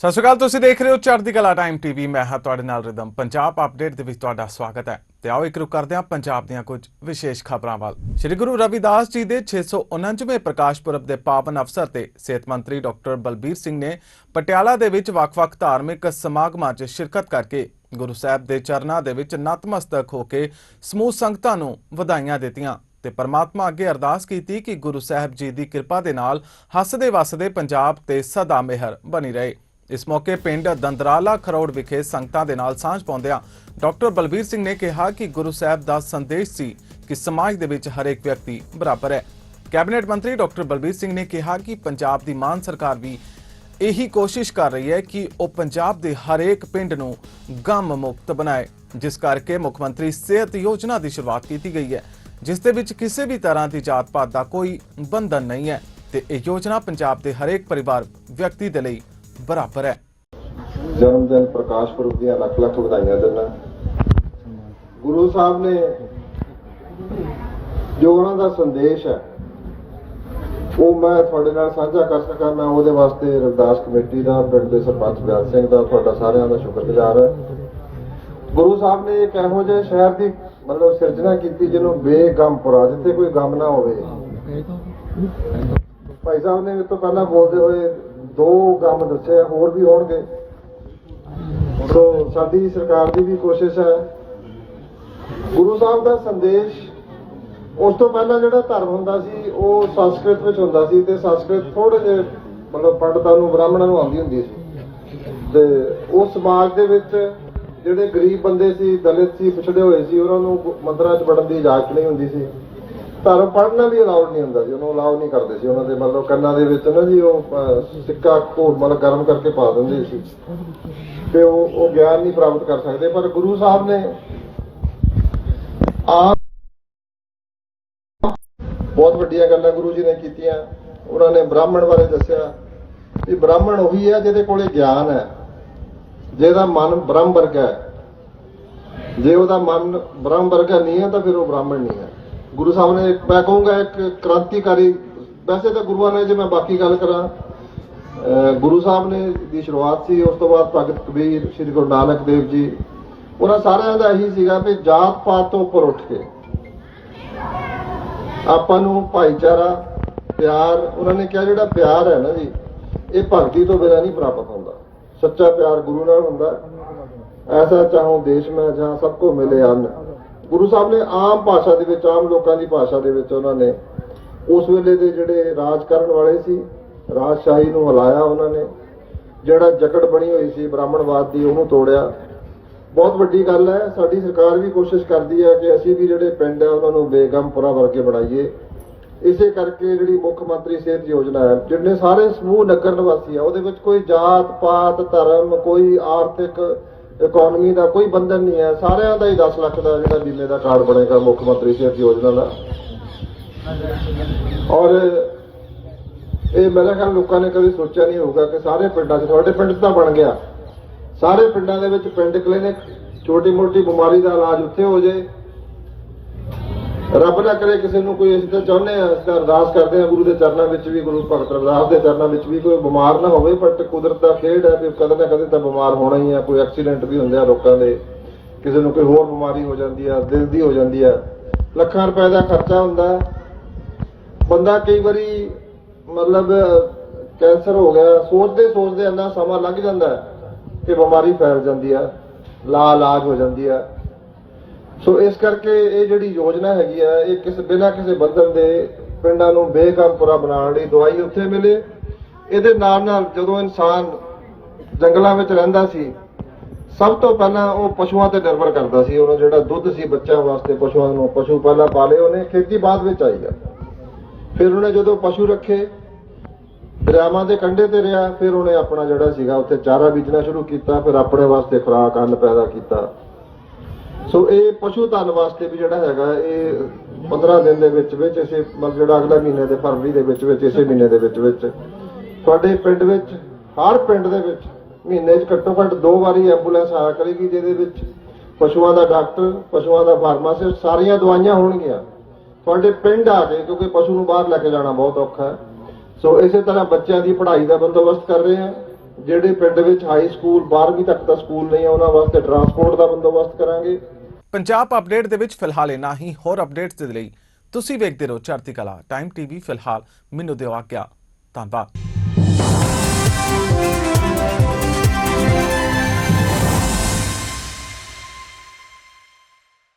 ਸਤਿ ਸ਼੍ਰੀ ਅਕਾਲ, ਤੁਸੀਂ ਦੇਖ ਰਹੇ ਹੋ ਚੜ੍ਹਦੀ ਕਲਾ ਟਾਈਮ ਟੀਵੀ ਮੈਂ ਹਾਂ ਤੁਹਾਡੇ ਨਾਲ ਰਿਦਮ ਪੰਜਾਬ ਅਪਡੇਟ ਦੇ ਵਿੱਚ ਤੁਹਾਡਾ ਸਵਾਗਤ ਹੈ। ਤੇ ਆਓ ਇੱਕ ਰੁਕ ਕਰਦੇ ਹਾਂ ਪੰਜਾਬ ਦੀਆਂ ਕੁਝ ਵਿਸ਼ੇਸ਼ ਖਬਰਾਂ ਵੱਲ। ਸ੍ਰੀ ਗੁਰੂ ਰਵਿਦਾਸ ਜੀ ਦੇ 649ਵੇਂ ਪ੍ਰਕਾਸ਼ ਪੁਰਬ ਦੇ ਪਾਵਨ ਅਵਸਰ ਤੇ ਸਿਹਤ ਮੰਤਰੀ ਡਾਕਟਰ ਬਲਬੀਰ ਸਿੰਘ ਨੇ ਪਟਿਆਲਾ ਦੇ ਵਿੱਚ ਵੱਖ-ਵੱਖ ਧਾਰਮਿਕ ਸਮਾਗਮਾਂ 'ਚ ਸ਼ਿਰਕਤ ਕਰਕੇ ਗੁਰੂ ਸਾਹਿਬ ਦੇ ਚਰਨਾਂ ਦੇ ਵਿੱਚ ਨਤਮਸਤਕ ਹੋ ਕੇ ਸਮੂਹ ਸੰਗਤਾਂ ਨੂੰ ਵਧਾਈਆਂ ਦਿੱਤੀਆਂ ਤੇ ਪਰਮਾਤਮਾ ਅੱਗੇ ਅਰਦਾਸ ਕੀਤੀ ਕਿ ਗੁਰੂ ਸਾਹਿਬ ਜੀ ਦੀ ਕਿਰਪਾ ਦੇ ਨਾਲ ਹੱਸਦੇ ਵਸਦੇ ਪੰਜਾਬ ਤੇ ਸਦਾ ਮਿਹਰ ਬਣੀ ਰਹੇ। ਇਸ ਮੌਕੇ ਪਿੰਡ ਦੰਦਰਾਲਾ ਖਰੋੜ ਵਿਖੇ ਸੰਗਤਾਂ ਦੇ ਨਾਲ ਸਾਂਝ ਪਾਉਂਦਿਆਂ ਡਾਕਟਰ ਬਲਬੀਰ ਸਿੰਘ ਨੇ ਕਿਹਾ ਕਿ ਗੁਰੂ ਸਾਹਿਬ ਦਾ ਸੰਦੇਸ਼ ਸੀ ਕਿ ਸਮਾਜ ਦੇ ਵਿੱਚ ਹਰੇਕ ਵਿਅਕਤੀ ਬਰਾਬਰ ਹੈ। ਕੈਬਨਿਟ ਮੰਤਰੀ ਡਾਕਟਰ ਬਲਬੀਰ ਸਿੰਘ ਨੇ ਕਿਹਾ ਕਿ ਪੰਜਾਬ ਦੀ ਮਾਨ ਸਰਕਾਰ ਵੀ ਇਹੀ ਕੋਸ਼ਿਸ਼ ਕਰ ਰਹੀ ਹੈ ਕਿ ਉਹ ਪੰਜਾਬ ਦੇ ਹਰੇਕ ਪਿੰਡ ਨੂੰ ਗਮ ਮੁਕਤ ਬਣਾਏ, ਜਿਸ ਕਰਕੇ ਮੁੱਖ ਮੰਤਰੀ ਸਿਹਤ ਯੋਜਨਾ ਦੀ ਸ਼ੁਰੂਆਤ ਕੀਤੀ ਗਈ ਹੈ, ਜਿਸ ਦੇ ਵਿੱਚ ਕਿਸੇ ਵੀ ਤਰ੍ਹਾਂ ਦੀ ਜਾਤ ਪਾਤ ਦਾ ਕੋਈ ਬੰਧਨ ਨਹੀਂ ਹੈ ਤੇ ਇਹ ਯੋਜਨਾ ਪੰਜਾਬ ਦੇ ਹਰੇਕ ਪਰਿਵਾਰ, ਵਿਅਕਤੀ ਦੇ ਲਈ ਬਰਾਬਰ ਹੈ। ਜਨਮ ਦਿਨ ਪ੍ਰਕਾਸ਼ ਪੁਰਬ ਦੀਆਂ ਲੱਖ ਲੱਖ ਵਧਾਈਆਂ ਦਿੰਦਾ। ਗੁਰੂ ਸਾਹਿਬ ਨੇ ਜੋ ਉਹਨਾਂ ਦਾ ਸੰਦੇਸ਼ ਹੈ, ਉਹ ਮੈਂ ਤੁਹਾਡੇ ਨਾਲ ਸਾਂਝਾ ਕਰ ਸਕਾਂ। ਮੈਂ ਉਹਦੇ ਵਾਸਤੇ ਰਵਿਦਾਸ ਕਮੇਟੀ ਦਾ, ਪਿੰਡ ਦੇ ਸਰਪੰਚ ਬਿਆਨ ਸਿੰਘ ਦਾ, ਤੁਹਾਡਾ ਸਾਰਿਆਂ ਦਾ ਸ਼ੁਕਰਗੁਜ਼ਾਰ ਹਾਂ। ਗੁਰੂ ਸਾਹਿਬ ਨੇ ਇੱਕ ਇਹੋ ਜਿਹੇ ਸ਼ਹਿਰ ਦੀ ਮਤਲਬ ਸਿਰਜਣਾ ਕੀਤੀ, ਜਿਹਨੂੰ ਬੇਗਮਪੁਰਾ ਜਿੱਥੇ ਕੋਈ ਗਮ ਨਾ ਹੋਵੇ। ਭਾਈ ਸਾਹਿਬ ਨੇ ਇਹ ਤੋਂ ਪਹਿਲਾਂ ਬੋਲਦੇ ਹੋਏ ਦੋ ਕੰਮ ਦੱਸੇ ਹੋਰ ਵੀ ਹੋਣਗੇ ਸੋ ਸਾਡੀ ਸਰਕਾਰ ਦੀ ਵੀ ਕੋਸ਼ਿਸ਼ ਹੈ। ਗੁਰੂ ਸਾਹਿਬ ਦਾ ਸੰਦੇਸ਼, ਉਸ ਤੋਂ ਪਹਿਲਾਂ ਜਿਹੜਾ ਧਰਮ ਹੁੰਦਾ ਸੀ, ਉਹ ਸੰਸਕ੍ਰਿਤ ਵਿੱਚ ਹੁੰਦਾ ਸੀ ਤੇ ਸੰਸਕ੍ਰਿਤ ਥੋੜੇ ਜਿਹੇ ਮਤਲਬ ਪੰਡਤਾਂ ਨੂੰ, ਬ੍ਰਾਹਮਣਾਂ ਨੂੰ ਆਉਂਦੀ ਹੁੰਦੀ ਸੀ। ਤੇ ਉਹ ਸਮਾਜ ਦੇ ਵਿੱਚ ਜਿਹੜੇ ਗਰੀਬ ਬੰਦੇ ਸੀ, ਦਲਿਤ ਸੀ, ਪਿਛੜੇ ਹੋਏ ਸੀ, ਉਹਨਾਂ ਨੂੰ ਗੁ- ਮੰਦਰਾਂ 'ਚ ਵੜਨ ਦੀ ਇਜਾਜ਼ਤ ਨਹੀਂ ਹੁੰਦੀ ਸੀ। ਧਰਮ ਪੜ੍ਹਨਾ ਵੀ ਅਲਾਉਡ ਨਹੀਂ ਹੁੰਦਾ ਸੀ ਉਹਨੂੰ ਅਲਾਉ ਨਹੀਂ ਕਰਦੇ ਸੀ ਉਹਨਾਂ ਦੇ, ਮਤਲਬ ਕੰਨਾਂ ਦੇ ਵਿੱਚ ਨਾ ਜੀ ਉਹ ਸਿੱਕਾ ਘੋਲ ਮਤਲਬ ਗਰਮ ਕਰਕੇ ਪਾ ਦਿੰਦੇ ਸੀ। ਤੇ ਉਹ ਉਹ ਗਿਆਨ ਨਹੀਂ ਪ੍ਰਾਪਤ ਕਰ ਸਕਦੇ, ਪਰ ਗੁਰੂ ਸਾਹਿਬ ਨੇ ਆਪ ਬਹੁਤ ਵੱਡੀਆਂ ਗੱਲਾਂ ਗੁਰੂ ਜੀ ਨੇ ਕੀਤੀਆਂ। ਉਹਨਾਂ ਨੇ ਬ੍ਰਾਹਮਣ ਬਾਰੇ ਦੱਸਿਆ ਕਿ ਬ੍ਰਾਹਮਣ ਉਹੀ ਹੈ ਜਿਹਦੇ ਕੋਲੇ ਗਿਆਨ ਹੈ, ਜਿਹਦਾ ਮਨ ਬ੍ਰਹਮ ਵਰਗਾ ਹੈ। ਜੇ ਉਹਦਾ ਮਨ ਬ੍ਰਹਮ ਵਰਗਾ ਨਹੀਂ ਹੈ ਤਾਂ ਫਿਰ ਉਹ ਬ੍ਰਾਹਮਣ ਨਹੀਂ ਹੈ। ਗੁਰੂ ਸਾਹਿਬ ਨੇ, ਮੈਂ ਕਹੂੰਗਾ ਇੱਕ ਕ੍ਰਾਂਤੀਕਾਰੀ, ਵੈਸੇ ਤਾਂ ਗੁਰੂਆਂ ਨੇ ਜੇ ਮੈਂ ਬਾਕੀ ਗੱਲ ਕਰਾਂ ਗੁਰੂ ਸਾਹਿਬ ਨੇ ਦੀ ਸ਼ੁਰੂਆਤ ਸੀ, ਉਸ ਤੋਂ ਬਾਅਦ ਭਗਤ ਕਬੀਰ, ਸ੍ਰੀ ਗੁਰੂ ਨਾਨਕ ਦੇਵ ਜੀ, ਉਹਨਾਂ ਸਾਰਿਆਂ ਦਾ ਇਹੀ ਸੀਗਾ ਵੀ ਜਾਤ ਪਾਤ ਤੋਂ ਉੱਪਰ ਉੱਠ ਕੇ। ਆਪਾਂ ਨੂੰ ਭਾਈਚਾਰਾ, ਪਿਆਰ, ਉਹਨਾਂ ਨੇ ਕਿਹਾ ਜਿਹੜਾ ਪਿਆਰ ਹੈ ਨਾ ਜੀ, ਇਹ ਭਗਤੀ ਤੋਂ ਬਿਨਾਂ ਨਹੀਂ ਪ੍ਰਾਪਤ ਹੁੰਦਾ। ਸੱਚਾ ਪਿਆਰ ਗੁਰੂ ਨਾਲ ਹੁੰਦਾ। ਐਸਾ ਚਾਹੋ ਦੇਸ਼ ਮੈਂ ਜਾਂ ਸਭ ਕੋ ਮਿਲੇ ਅੰਨ। ਗੁਰੂ ਸਾਹਿਬ ਨੇ ਆਮ ਭਾਸ਼ਾ ਦੇ ਵਿੱਚ, ਆਮ ਲੋਕਾਂ ਦੀ ਭਾਸ਼ਾ ਦੇ ਵਿੱਚ ਉਹਨਾਂ ਨੇ ਉਸ ਵੇਲੇ ਦੇ ਜਿਹੜੇ ਰਾਜ ਕਰਨ ਵਾਲੇ ਸੀ, ਰਾਜਸ਼ਾਹੀ ਨੂੰ ਹਲਾਇਆ ਉਹਨਾਂ ਨੇ। ਜਿਹੜਾ ਜਕੜ ਬਣੀ ਹੋਈ ਸੀ, ਬ੍ਰਾਹਮਣਵਾਦ ਦੀ, ਉਹਨੂੰ ਤੋੜਿਆ। ਬਹੁਤ ਵੱਡੀ ਗੱਲ ਹੈ, ਸਾਡੀ ਸਰਕਾਰ ਵੀ ਕੋਸ਼ਿਸ਼ ਕਰਦੀ ਹੈ ਕਿ ਅਸੀਂ ਵੀ ਜਿਹੜੇ ਪਿੰਡ ਆ ਉਹਨਾਂ ਨੂੰ ਬੇਗਮਪੁਰਾ ਵਰਗੇ ਬਣਾਈਏ। ਇਸੇ ਕਰਕੇ ਜਿਹੜੀ ਮੁੱਖ ਮੰਤਰੀ ਸਿਹਤ ਯੋਜਨਾ ਹੈ, ਜਿੰਨੇ ਸਾਰੇ ਸਮੂਹ ਨਗਰ ਨਿਵਾਸੀ ਆ ਉਹਦੇ ਵਿੱਚ ਕੋਈ ਜਾਤ ਪਾਤ ਧਰਮ, ਕੋਈ ਆਰਥਿਕ ਇਕਨੋਮੀ ਦਾ ਕੋਈ ਬੰਧਨ ਨਹੀਂ ਹੈ। ਸਾਰਿਆਂ ਦਾ ਹੀ 10 ਲੱਖ ਦਾ ਜਿਹੜਾ ਬੀਮੇ ਦਾ ਕਾਰਡ ਬਣੇਗਾ ਮੁੱਖ ਮੰਤਰੀ ਸਿਹਤ ਯੋਜਨਾ ਦਾ। ਔਰ ਇਹ ਮੇਰੇ ਖਿਆਲ ਲੋਕਾਂ ਨੇ ਕਦੇ ਸੋਚਿਆ ਨਹੀਂ ਹੋਊਗਾ ਕਿ ਸਾਰੇ ਪਿੰਡਾਂ 'ਚ, ਤੁਹਾਡੇ ਪਿੰਡ ਤਾਂ ਬਣ ਗਿਆ। ਸਾਰੇ ਪਿੰਡਾਂ ਦੇ ਵਿੱਚ ਪਿੰਡ ਕਲੀਨਿਕ ਛੋਟੀ ਮੋਟੀ ਬਿਮਾਰੀ ਦਾ ਇਲਾਜ ਉੱਥੇ ਹੋ ਜੇ ਰੱਬ ਨਾ ਕਰੇ ਕਿਸੇ ਨੂੰ ਕੋਈ ਅਸੀਂ ਤਾਂ ਚਾਹੁੰਦੇ ਆ ਅਸੀਂ ਤਾਂ ਅਰਦਾਸ ਕਰਦੇ ਆ, ਗੁਰੂ ਦੇ ਚਰਨਾਂ ਵਿੱਚ ਵੀ, ਗੁਰੂ ਭਗਤ ਰਵਿਦਾਸ ਦੇ ਚਰਨਾਂ ਵਿੱਚ ਵੀ ਕੋਈ ਬਿਮਾਰ ਨਾ ਹੋਵੇ ਬਟ ਕੁਦਰਤ ਦਾ ਖੇਡ ਹੈ ਵੀ ਕਦੇ ਨਾ ਕਦੇ ਤਾਂ ਬਿਮਾਰ ਹੋਣਾ ਹੀ ਆ, ਕੋਈ ਐਕਸੀਡੈਂਟ ਵੀ ਹੁੰਦੇ ਆ ਲੋਕਾਂ ਦੇ, ਕਿਸੇ ਨੂੰ ਕੋਈ ਹੋਰ ਬਿਮਾਰੀ ਹੋ ਜਾਂਦੀ ਆ, ਦਿਲ ਦੀ ਹੋ ਜਾਂਦੀ ਆ। ਲੱਖਾਂ ਰੁਪਏ ਦਾ ਖਰਚਾ ਹੁੰਦਾ ਬੰਦਾ ਕਈ ਵਾਰੀ ਮਤਲਬ, ਕੈਂਸਰ ਹੋ ਗਿਆ, ਸੋਚਦੇ ਸੋਚਦੇ ਇੰਨਾ ਸਮਾਂ ਲੰਘ ਜਾਂਦਾ ਹੈ ਕਿ ਬਿਮਾਰੀ ਫੈਲ ਜਾਂਦੀ ਆ ਲਾ ਇਲਾਜ ਹੋ ਜਾਂਦੀ ਆ। ਸੋ ਇਸ ਕਰਕੇ ਇਹ ਜਿਹੜੀ ਯੋਜਨਾ ਹੈਗੀ ਆ, ਇਹ ਕਿਸੇ ਬਿਨਾਂ ਕਿਸੇ ਬੰਧਨ ਦੇ ਪਿੰਡਾਂ ਨੂੰ ਬੇਗਮਪੁਰਾ ਬਣਾਉਣ ਲਈ ਦਵਾਈ ਉੱਥੇ ਮਿਲੇ। ਇਹਦੇ ਨਾਲ ਨਾਲ ਜਦੋਂ ਇਨਸਾਨ ਜੰਗਲਾਂ ਵਿੱਚ ਰਹਿੰਦਾ ਸੀ, ਸਭ ਤੋਂ ਪਹਿਲਾਂ ਉਹ ਪਸ਼ੂਆਂ ਤੇ ਨਿਰਭਰ ਕਰਦਾ ਸੀ। ਉਹਨਾਂ ਜਿਹੜਾ ਦੁੱਧ ਸੀ ਬੱਚਿਆਂ ਵਾਸਤੇ, ਪਸ਼ੂਆਂ ਨੂੰ, ਪਸ਼ੂ ਪਹਿਲਾਂ ਪਾਲੇ, ਉਹਨੇ ਖੇਤੀ ਬਾਅਦ ਵਿੱਚ ਆਈ ਆ। ਫਿਰ ਉਹਨੇ ਜਦੋਂ ਪਸ਼ੂ ਰੱਖੇ, ਦਰਿਆਵਾਂ ਦੇ ਕੰਢੇ ਤੇ ਰਿਹਾ, ਫਿਰ ਉਹਨੇ ਆਪਣਾ ਜਿਹੜਾ ਸੀਗਾ, ਉੱਥੇ ਚਾਰਾ ਬੀਜਣਾ ਸ਼ੁਰੂ ਕੀਤਾ, ਫਿਰ ਆਪਣੇ ਵਾਸਤੇ ਖੁਰਾਕ, ਅੰਨ ਪੈਦਾ ਕੀਤਾ। ਸੋ ਇਹ ਪਸ਼ੂ ਧਨ ਵਾਸਤੇ ਵੀ ਜਿਹੜਾ ਹੈਗਾ, ਇਹ 15 ਦਿਨ ਦੇ ਵਿੱਚ ਵਿੱਚ ਇਸੇ ਮਤਲਬ ਜਿਹੜਾ ਅਗਲਾ ਮਹੀਨੇ ਦੇ ਫਰਵਰੀ ਦੇ ਵਿੱਚ ਵਿੱਚ, ਇਸੇ ਮਹੀਨੇ ਦੇ ਵਿੱਚ ਵਿੱਚ। ਤੁਹਾਡੇ ਪਿੰਡ ਵਿੱਚ, ਹਰ ਪਿੰਡ ਦੇ ਵਿੱਚ ਮਹੀਨੇ 'ਚ ਘੱਟੋ ਘੱਟ ਦੋ ਵਾਰੀ ਐਂਬੂਲੈਂਸ ਆਇਆ ਕਰੇਗੀ, ਜਿਹਦੇ ਵਿੱਚ ਪਸ਼ੂਆਂ ਦਾ ਡਾਕਟਰ, ਪਸ਼ੂਆਂ ਦਾ ਫਾਰਮਾਸਿਸਟ, ਸਾਰੀਆਂ ਦਵਾਈਆਂ ਹੋਣਗੀਆਂ। ਤੁਹਾਡੇ ਪਿੰਡ ਆ ਕੇ ਕਿਉਂਕਿ ਪਸ਼ੂ ਨੂੰ ਬਾਹਰ ਲੈ ਕੇ ਜਾਣਾ ਬਹੁਤ ਔਖਾ ਹੈ। ਸੋ ਇਸੇ ਤਰ੍ਹਾਂ ਬੱਚਿਆਂ ਦੀ ਪੜ੍ਹਾਈ ਦਾ ਬੰਦੋਬਸਤ ਕਰ ਰਹੇ ਹਾਂ। ਜਿਹੜੇ ਪਿੰਡ ਵਿੱਚ ਹਾਈ ਸਕੂਲ 12ਵੀਂ ਤੱਕ ਦਾ ਸਕੂਲ ਨਹੀਂ ਹੈ ਉਹਨਾਂ ਵਾਸਤੇ ਟਰਾਂਸਪੋਰਟ ਦਾ ਬੰਦੋਬਸਤ ਕਰਾਂਗੇ। ਪੰਜਾਬ ਅਪਡੇਟ ਦੇ ਵਿੱਚ ਫਿਲਹਾਲ ਇਨਾ ਹੀ। ਹੋਰ ਅਪਡੇਟਸ ਦੇ ਲਈ ਤੁਸੀਂ ਵੇਖਦੇ ਰਹੋ ਚਰਤੀ ਕਲਾ। ਟਾਈਮ ਟੀਵੀ ਫਿਲਹਾਲ, ਮੈਨੂੰ ਦਿਓ ਆਗਿਆ। ਧੰਨਵਾਦ।